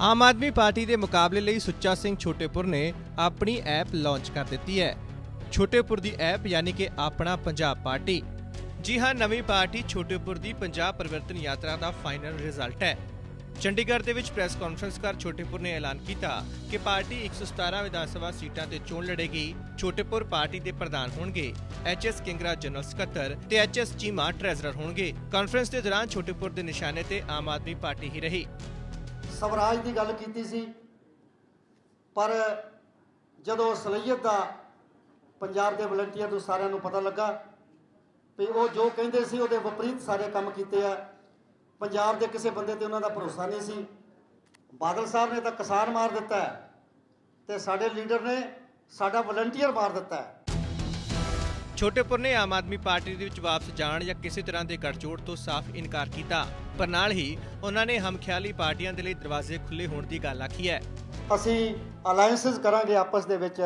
Aam Aadmi party ਦੇ ਮੁਕਾਬਲੇ ਲਈ ਸੁੱਚਾ ਸਿੰਘ ਛੋਟੇਪੁਰ ਨੇ ਆਪਣੀ ਐਪ ਲਾਂਚ ਕਰ ਦਿੱਤੀ ਹੈ। ਛੋਟੇਪੁਰ ਦੀ ਐਪ ਯਾਨੀ ਕਿ ਆਪਣਾ ਪੰਜਾਬ ਪਾਰਟੀ। ਜੀ ਹਾਂ, ਨਵੀਂ ਪਾਰਟੀ ਛੋਟੇਪੁਰ ਦੀ ਪੰਜਾਬ ਪਰਿਵਰਤਨ ਯਾਤਰਾ ਦਾ ਫਾਈਨਲ ਰਿਜ਼ਲਟ ਹੈ। ਚੰਡੀਗੜ੍ਹ ਦੇ ਵਿੱਚ ਪ੍ਰੈਸ ਕਾਨਫਰੰਸ ਕਰ ਛੋਟੇਪੁਰ ਨੇ ਐਲਾਨ ਕੀਤਾ ਕਿ ਪਾਰਟੀ 117 ਵਿਧਾਨ ਸਭਾ ਸੀਟਾਂ ਤੇ ਚੋਣ ਲੜੇਗੀ। ਛੋਟੇਪੁਰ ਪਾਰਟੀ ਦੇ ਪ੍ਰਧਾਨ ਹੋਣਗੇ ਐਚਐਸ ਕਿੰਗਰਾ ਜਨਰਲ ਸਕੱਤਰ ਤੇ ਐਚਐਸ ਚੀਮਾ ਟ੍ਰੈਜ਼ਰਰ ਹੋਣਗੇ। ਕਾਨਫਰੰਸ ਦੇ ਦੌਰਾਨ ਛੋਟੇਪੁਰ ਦੇ ਨਿਸ਼ਾਨੇ ਤੇ ਆਮ ਆਦਮੀ ਪਾਰਟੀ ਹੀ ਰਹੀ। ਸਵਰਾਜ ਦੀ ਗੱਲ ਕੀਤੀ ਸੀ, ਪਰ ਜਦੋਂ ਸਲੀਅਤ ਦਾ ਪੰਜਾਬ ਦੇ ਵਲੰਟੀਅਰ ਨੂੰ ਸਾਰਿਆਂ ਨੂੰ ਪਤਾ ਲੱਗਾ ਵੀ ਉਹ ਜੋ ਕਹਿੰਦੇ ਸੀ ਉਹਦੇ ਵਿਪਰੀਤ ਸਾਰੇ ਕੰਮ ਕੀਤੇ ਆ। ਪੰਜਾਬ ਦੇ ਕਿਸੇ ਬੰਦੇ ਤੇ ਉਹਨਾਂ ਦਾ ਭਰੋਸਾ ਨਹੀਂ ਸੀ। ਬਾਦਲ ਸਾਹਿਬ ਨੇ ਤਾਂ ਕਿਸਾਨ ਮਾਰ ਦਿੱਤਾ ਹੈ ਤੇ ਸਾਡੇ ਲੀਡਰ ਨੇ ਸਾਡਾ ਵਲੰਟੀਅਰ ਮਾਰ ਦਿੱਤਾ ਛੋਟੇਪੁਰ ਨੇ ਆਮ ਆਦਮੀ ਪਾਰਟੀ ਦੇ ਵਿੱਚ ਵਾਪਸ ਜਾਣ ਜਾਂ ਕਿਸੇ ਤਰ੍ਹਾਂ ਦੇ ਗੱਠਜੋੜ ਤੋਂ ਸਾਫ਼ ਇਨਕਾਰ ਕੀਤਾ, ਪਰ ਨਾਲ ਹੀ ਉਹਨਾਂ ਨੇ ਹਮਖਿਆਲੀ ਪਾਰਟੀਆਂ ਦੇ ਲਈ ਦਰਵਾਜ਼ੇ ਖੁੱਲੇ ਹੋਣ ਦੀ ਗੱਲ ਆਖੀ ਹੈ। ਅਸੀਂ ਅਲਾਈਅੰਸਸ ਕਰਾਂਗੇ ਆਪਸ ਦੇ ਵਿੱਚ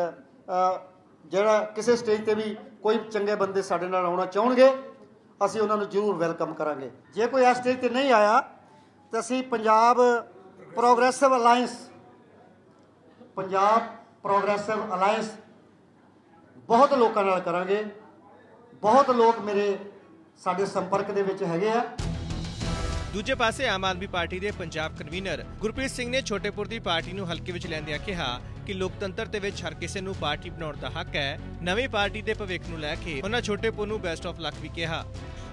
ਜਿਹੜਾ ਕਿਸੇ ਸਟੇਜ ਤੇ ਵੀ ਕੋਈ ਚੰਗੇ ਬੰਦੇ ਸਾਡੇ ਨਾਲ ਆਉਣਾ ਚਾਹਣਗੇ, ਅਸੀਂ ਉਹਨਾਂ ਨੂੰ ਜ਼ਰੂਰ ਵੈਲਕਮ ਕਰਾਂਗੇ। ਜੇ ਕੋਈ ਇਸ ਸਟੇਜ ਤੇ ਨਹੀਂ ਆਇਆ, ਤਾਂ ਅਸੀਂ Punjab progressive alliance Punjab progressive alliance ਬਹੁਤ ਲੋਕਾਂ ਨਾਲ ਕਰਾਂਗੇ। ਬਹੁਤ ਲੋਕ ਮੇਰੇ ਸਾਡੇ ਸੰਪਰਕ ਦੇ ਵਿੱਚ ਹੈਗੇ ਆ। ਦੂਜੇ ਪਾਸੇ ਆਮ ਆਦਮੀ ਪਾਰਟੀ ਦੇ ਪੰਜਾਬ ਕਨਵੀਨਰ ਗੁਰਪ੍ਰੀਤ ਸਿੰਘ ਨੇ ਛੋਟੇਪੁਰ ਦੀ ਪਾਰਟੀ ਨੂੰ ਹਲਕੇ ਵਿੱਚ ਲੈਂਦਿਆਂ ਕਿਹਾ ਕਿ ਲੋਕਤੰਤਰ ਦੇ ਵਿੱਚ ਹਰ ਕਿਸੇ ਨੂੰ ਪਾਰਟੀ ਬਣਾਉਣ ਦਾ ਹੱਕ ਹੈ, ਨਵੀਂ ਪਾਰਟੀ ਦੇ ਭਵਿੱਖ ਨੂੰ ਲੈ ਕੇ ਉਹਨਾਂ ਛੋਟੇਪੁਰ ਨੂੰ ਬੈਸਟ ਆਫ ਲੱਕ ਵੀ ਕਿਹਾ।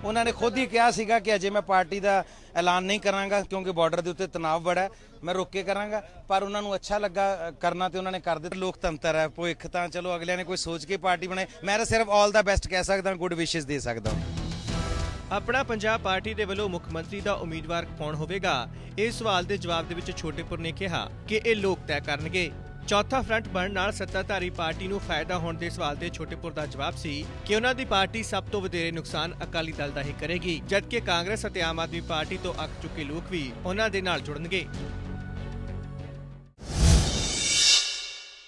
ਉਹਨਾਂ ਨੇ ਖੁਦ ਹੀ ਕਿਹਾ ਸੀਗਾ ਕਿ ਅਜੇ ਮੈਂ ਪਾਰਟੀ ਦਾ ਐਲਾਨ ਨਹੀਂ ਕਰਾਂਗਾ ਕਿਉਂਕਿ ਬਾਰਡਰ ਦੇ ਉੱਤੇ ਤਣਾਅ ਬੜਾ ਮੈਂ ਰੁੱਕ ਕੇ ਕਰਾਂਗਾ। ਪਰ ਉਹਨਾਂ ਨੂੰ ਅੱਛਾ ਲੱਗਾ ਕਰਨਾ ਤੇ ਉਹਨਾਂ ਨੇ ਕਰ ਦਿੱਤਾ। ਲੋਕਤੰਤਰ ਹੈ, ਭਵਿੱਖ ਤਾਂ ਚਲੋ ਅਗਲਿਆਂ ਨੇ ਕੋਈ ਸੋਚ ਕੇ ਪਾਰਟੀ ਬਣਾਈ। ਮੈਂ ਤਾਂ ਸਿਰਫ ਆਲ ਦਾ ਬੈਸਟ ਕਹਿ ਸਕਦਾ ਗੁੱਡ ਵਿਸ਼ੇਸ ਦੇ ਸਕਦਾ ਆਪਣਾ ਪੰਜਾਬ ਪਾਰਟੀ ਦੇ ਵੱਲੋਂ ਮੁੱਖ ਮੰਤਰੀ ਦਾ ਉਮੀਦਵਾਰ ਕੌਣ ਹੋਵੇਗਾ? ਇਸ ਸਵਾਲ ਦੇ ਜਵਾਬ ਦੇ ਵਿੱਚ ਛੋਟੇਪੁਰ ਨੇ ਕਿਹਾ ਕਿ ਇਹ ਲੋਕ ਤੈਅ ਕਰਨਗੇ। ਚੌਥਾ ਫਰੰਟ ਬਣਨ ਨਾਲ ਸੱਤਾਧਾਰੀ ਪਾਰਟੀ ਨੂੰ ਫਾਇਦਾ ਹੋਣ ਦੇ ਸਵਾਲ ਦੇ ਛੋਟੇਪੁਰ ਦਾ ਜਵਾਬ ਸੀ ਕਿ ਉਹਨਾਂ ਦੀ ਪਾਰਟੀ ਸਭ ਤੋਂ ਵਧੇਰੇ ਨੁਕਸਾਨ ਅਕਾਲੀ ਦਲ ਦਾ ਹੀ ਕਰੇਗੀ, ਜਦਕਿ ਕਾਂਗਰਸ ਅਤੇ ਆਮ ਆਦਮੀ ਪਾਰਟੀ ਤੋਂ ਅੱਕ ਚੁੱਕੇ ਲੋਕ ਵੀ ਉਹਨਾਂ ਦੇ ਨਾਲ ਜੁੜਨਗੇ।